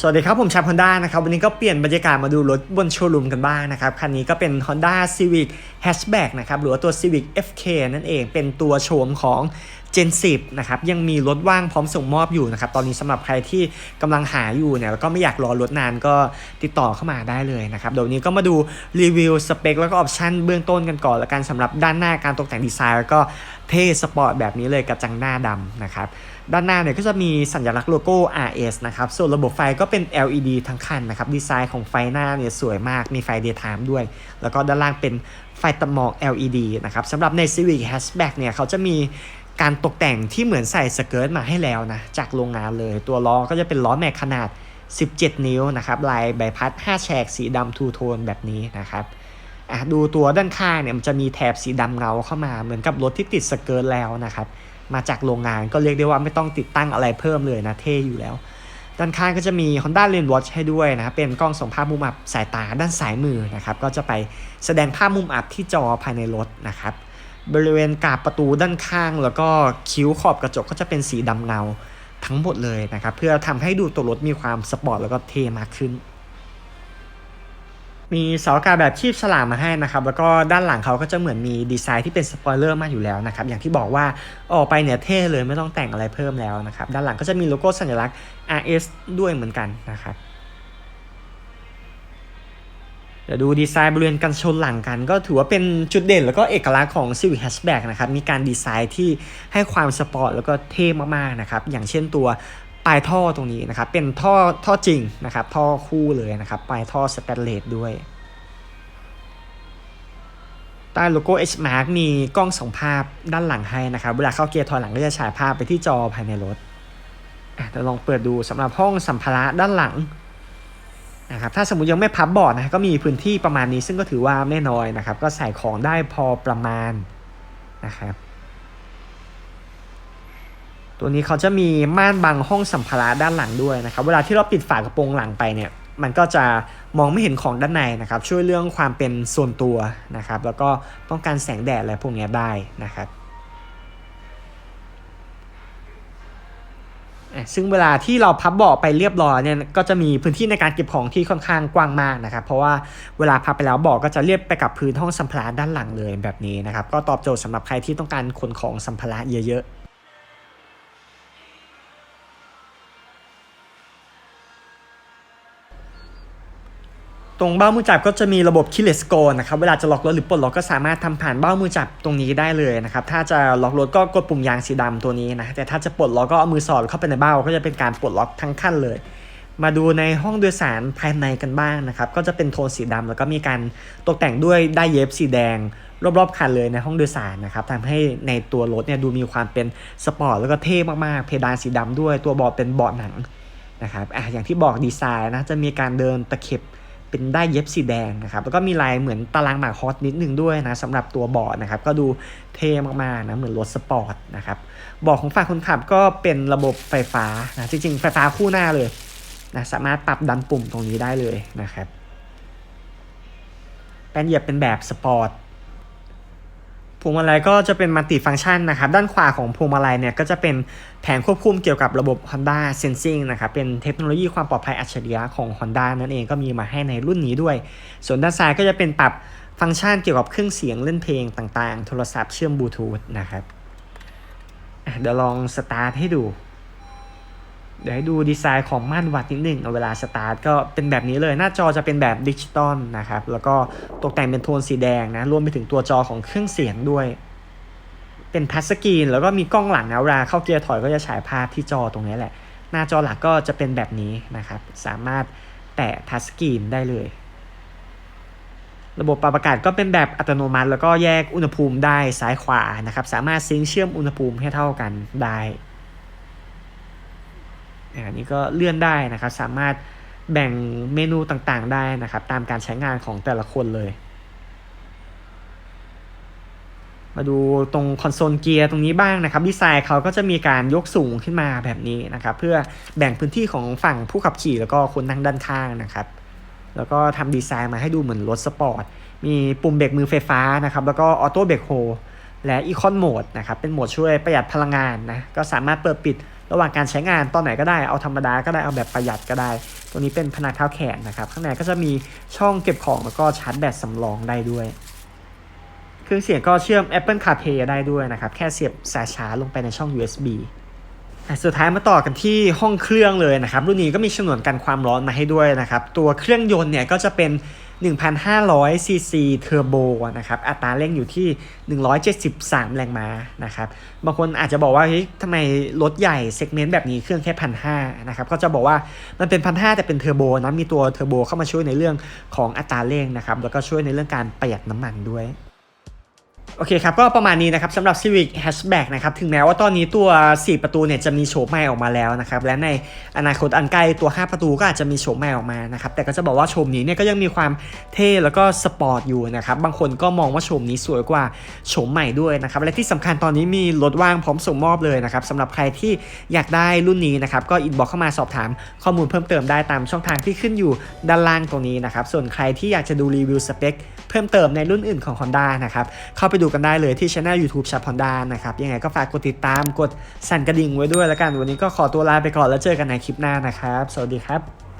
สวัสดีครับ ผมชาพอนด้านะครับ วันนี้ก็เปลี่ยนบรรยากาศมาดูรถบนโชว์รูมกันบ้างนะครับ คันนี้ก็เป็น Honda Civic Hatchback นะครับหรือว่าตัว Civic FK นั่นเองเป็นตัวโฉมของ Gen 10นะครับยังมีรถว่างพร้อมส่งมอบอยู่นะครับตอนนี้สำหรับใครที่กำลังหาอยู่เนี่ยแล้วก็ไม่อยากรอรถนานก็ติดต่อเข้ามาได้เลยนะครับเดี๋ยวนนี้ก็มาดูรีวิวสเปคแล้วก็ออปชันเบื้องต้นกันก่อนละกันสำหรับด้านหน้าการตกแต่งดีไซน์แล้วก็เท่สปอร์ตแบบนี้เลยกระจังหน้าดำนะครับด้านหน้าเนี่ยก็จะมีสัญลักษณ์โลโก้ RS นะครับ ส่วนระบบไฟก็เป็น LED ทั้งคันนะครับ ดีไซน์ของไฟหน้าเนี่ยสวยมาก มีไฟ daytime ด้วย แล้วก็ด้านล่างเป็น ไฟตัดหมอก LED นะครับสำหรับใน Civic Hatchback เนี่ยเขาจะมีการตกแต่งที่เหมือนใส่สเกิร์ตมาให้แล้วนะ จากโรงงานเลย ตัวล้อก็จะเป็นล้อแม็กขนาด 17 นิ้วนะครับ ลายใบพัด 5 แฉกสีดำทูโทนแบบนี้นะครับอะดูตัวด้านข้างเนี่ยมันจะมีแถบสีดำเงาเข้ามาเหมือนกับรถที่ติดสเกิร์ตแล้วนะครับ มาจากโรงงานก็เรียกได้ว่าไม่ต้องติดตั้งอะไรเพิ่มเลยนะเท่อยู่แล้ว ด้านข้างก็จะมี Honda Lane Watch ให้ด้วยนะครับ เป็นกล้องส่งภาพมุมอับสายตาด้านซ้ายมือนะครับ ก็จะไปแสดงภาพมุมอับที่จอภายในรถนะครับ บริเวณกาบประตูด้านข้าง แล้วก็คิ้วขอบกระจกก็จะเป็นสีดำเงาทั้งหมดเลยนะครับ เพื่อทำให้ดูตัวรถมีความสปอร์ตแล้วก็เท่มากขึ้น มีเสาอากาศแบบชีพฉลามมาให้นะครับแล้วก็ด้านหลังเขาก็จะเหมือนมีดีไซน์ที่เป็นสปอยเลอร์มากอยู่แล้วนะครับอย่างที่บอกว่าออกไปเนี่ยเท่เลยไม่ต้องแต่งอะไรเพิ่มแล้วนะครับด้านหลังก็จะมีโลโก้สัญลักษณ์ RS ด้วยเหมือนกันนะครับเดี๋ยวดูดีไซน์บริเวณกันชนหลังกัน ก็ถือว่าเป็นจุดเด่นแล้วก็เอกลักษณ์ของ Civic Hatchback นะครับ มีการดีไซน์ที่ให้ความสปอร์ตแล้วก็เท่มากๆนะครับ อย่างเช่นตัว ปลายท่อตรงนี้นะครับ เป็นท่อท่อจริงนะครับ ท่อคู่เลยนะครับ ปลายท่อสแตนเลสด้วย ใต้โลโก้ H Mark มีกล้องส่องภาพด้านหลังให้นะครับ เวลาเข้าเกียร์ถอยหลังก็จะฉายภาพไปที่จอภายในรถเดี๋ยวลองเปิดดูสำหรับห้องสัมภาระด้านหลังนะครับถ้าสมมติยังไม่พับเบาะนะก็มีพื้นที่ประมาณนี้ซึ่งก็ถือว่าไม่น้อยนะครับ ก็ใส่ของได้พอประมาณนะครับ ตัวนี้เขาจะมีม่านบังห้องสัมภาระด้านหลังด้วยนะครับเวลาที่เราปิดฝากระโปรงหลังไปเนี่ยมันก็จะมองไม่เห็นของด้านในนะครับ ช่วยเรื่องความเป็นส่วนตัวนะครับ แล้วก็ป้องกันแสงแดดอะไรพวกนี้ได้นะครับซึ่งเวลาที่เราพับเบาะไปเรียบร้อยเนี่ยก็จะมีพื้นที่ในการเก็บของที่ค่อนข้างกว้างมากนะครับ เพราะว่าเวลาพับไปแล้วเบาะก็จะเรียบไปกับพื้นห้องสัมภาระด้านหลังเลยแบบนี้นะครับ ก็ตอบโจทย์สำหรับใครที่ต้องการขนของสัมภาระเยอะๆ ตรงเบ้ามือจับก็จะมีระบบ keyless go นะครับ เวลาจะล็อกรถหรือปลดล็อกก็สามารถทำผ่านเบ้ามือจับตรงนี้ได้เลยนะครับ ถ้าจะล็อกรถก็กดปุ่มยางสีดำตัวนี้นะ แต่ถ้าจะปลดล็อกก็เอามือสอดเข้าไปในเบ้าก็จะเป็นการปลดล็อกทั้งขั้นเลย มาดูในห้องโดยสารภายในกันบ้างนะครับ ก็จะเป็นโทนสีดำแล้วก็มีการตกแต่งด้วยได้เย็บสีแดง รอบๆคันเลยในห้องโดยสารนะครับทำให้ในตัวรถเนี่ยดูมีความเป็นสปอร์ตแล้วก็เท่มากๆ เพดานสีดำด้วย ตัวเบาะเป็นเบาะหนังนะครับอะอย่างที่บอกดีไซน์นะจะมีการเดินตะเข็บ เป็นได้เย็บสีแดงนะครับแล้วก็มีลายเหมือนตารางหมากฮอตนิดนึงด้วยนะสำหรับตัวเบาะนะครับก็ดูเท่มากๆนะเหมือนรถสปอร์ตนะครับเบาะของฝั่งคนขับก็เป็นระบบไฟฟ้านะจริงๆ ไฟฟ้าคู่หน้าเลยนะสามารถปรับดันปุ่มตรงนี้ได้เลยนะครับแป้นเหยียบเป็นแบบสปอร์ต พวงมาลัยก็จะเป็นมัลติฟังก์ชันนะครับ ด้านขวาของพวงมาลัยเนี่ยก็จะเป็นแผงควบคุมเกี่ยวกับระบบ Honda Sensing นะครับ เป็นเทคโนโลยีความปลอดภัยอัจฉริยะของ Honda นั่นเองก็มีมาให้ในรุ่นนี้ด้วย ส่วนด้านซ้ายก็จะเป็นปรับฟังก์ชันเกี่ยวกับเครื่องเสียงเล่นเพลงต่างๆ โทรศัพท์เชื่อมบลูทูธนะครับเดี๋ยวลองสตาร์ทให้ดู เดี๋ยวให้ดูดีไซน์ของม่านวัดนิดหนึ่งเวลาสตาร์ทก็เป็นแบบนี้เลยหน้าจอจะเป็นแบบดิจิตอลนะครับ แล้วก็ตกแต่งเป็นโทนสีแดงนะ รวมไปถึงตัวจอของเครื่องเสียงด้วย เป็นทัชสกรีนแล้วก็มีกล้องหลังนะเวลาเข้าเกียร์ถอยก็จะฉายภาพที่จอตรงนี้แหละ หน้าจอหลักก็จะเป็นแบบนี้นะครับ สามารถแตะทัชสกรีนได้เลย ระบบปรับอากาศก็เป็นแบบอัตโนมัติ แล้วก็แยกอุณหภูมิได้ซ้ายขวานะครับ สามารถซิงเชื่อมอุณหภูมิให้เท่ากันได้ อันนี้ก็เลื่อนได้นะครับ สามารถแบ่งเมนูต่างๆได้นะครับ ตามการใช้งานของแต่ละคนเลย มาดูตรงคอนโซลเกียร์ตรงนี้บ้างนะครับ ดีไซน์เขาก็จะมีการยกสูงขึ้นมาแบบนี้นะครับ เพื่อแบ่งพื้นที่ของฝั่งผู้ขับขี่แล้วก็คนนั่งด้านข้างนะครับ แล้วก็ทำดีไซน์มาให้ดูเหมือนรถสปอร์ต มีปุ่มเบรกมือไฟฟ้านะครับ แล้วก็ออโต้เบรกโฮและอีคอนโหมดนะครับ เป็นโหมดช่วยประหยัดพลังงานนะ ก็สามารถเปิดปิด ระหว่างการใช้งานตอนไหนก็ได้เอาธรรมดาก็ได้เอาแบบประหยัดก็ได้ ตัวนี้เป็นพนักเท้าแขนนะครับ ข้างในก็จะมีช่องเก็บของแล้วก็ชาร์จแบตสำรองได้ด้วยเครื่องเสียงก็เชื่อม Apple CarPlay ได้ด้วยนะครับ แค่เสียบสายชาร์จลงไปในช่อง USB สุดท้ายมาต่อกันที่ห้องเครื่องเลยนะครับ รุ่นนี้ก็มีฉนวนกันความร้อนมาให้ด้วยนะครับ ตัวเครื่องยนต์เนี่ยก็จะเป็น 1,500ซีซีเทอร์โบนะครับ อัตราเร่งอยู่ที่ 173 แรงม้านะครับ บางคนอาจจะบอกว่าเฮ้ยทำไมรถใหญ่เซกเมนต์แบบนี้เครื่องแค่พันห้านะครับ ก็จะบอกว่ามันเป็นพันห้าแต่เป็นเทอร์โบนะ มีตัวเทอร์โบเข้ามาช่วยในเรื่องของอัตราเร่งนะครับ แล้วก็ช่วยในเรื่องการประหยัดน้ำมันด้วย โอเคครับ ก็ประมาณนี้นะครับสำหรับ Civic Hatchback นะครับถึงแม้ว่าตอนนี้ตัว 4 ประตูเนี่ยจะมีโฉมใหม่ออกมาแล้วนะครับและในอนาคตอันใกล้ตัว 5 ประตูก็อาจจะมีโฉมใหม่ออกมานะครับแต่ก็จะบอกว่าโฉมนี้เนี่ยก็ยังมีความเท่แล้วก็สปอร์ตอยู่นะครับบางคนก็มองว่าโฉมนี้สวยกว่าโฉมใหม่ด้วยนะครับและที่สำคัญตอนนี้มีรถว่างพร้อมส่งมอบเลยนะครับสำหรับใครที่อยากได้รุ่นนี้นะครับก็อินบ็อกเข้ามาสอบถามข้อมูลเพิ่มเติมได้ตามช่องทางที่ขึ้นอยู่ด้านล่างตรงนี้นะครับส่วนใครที่อยากจะดูรีวิวสเปคเพิ่มเติมในรุ่นอื่นของ Honda นะครับเข้าไปดูกันได้เลยที่ช anel YouTube ชาปอนดานะครับ ยังไงก็ฝากกดติดตามกดสั่นกระดิ่งไว้ด้วยแล้วกัน วันนี้ก็ขอตัวลาไปก่อนแล้วเจอกันในคลิปหน้านะครับ สวัสดีครับ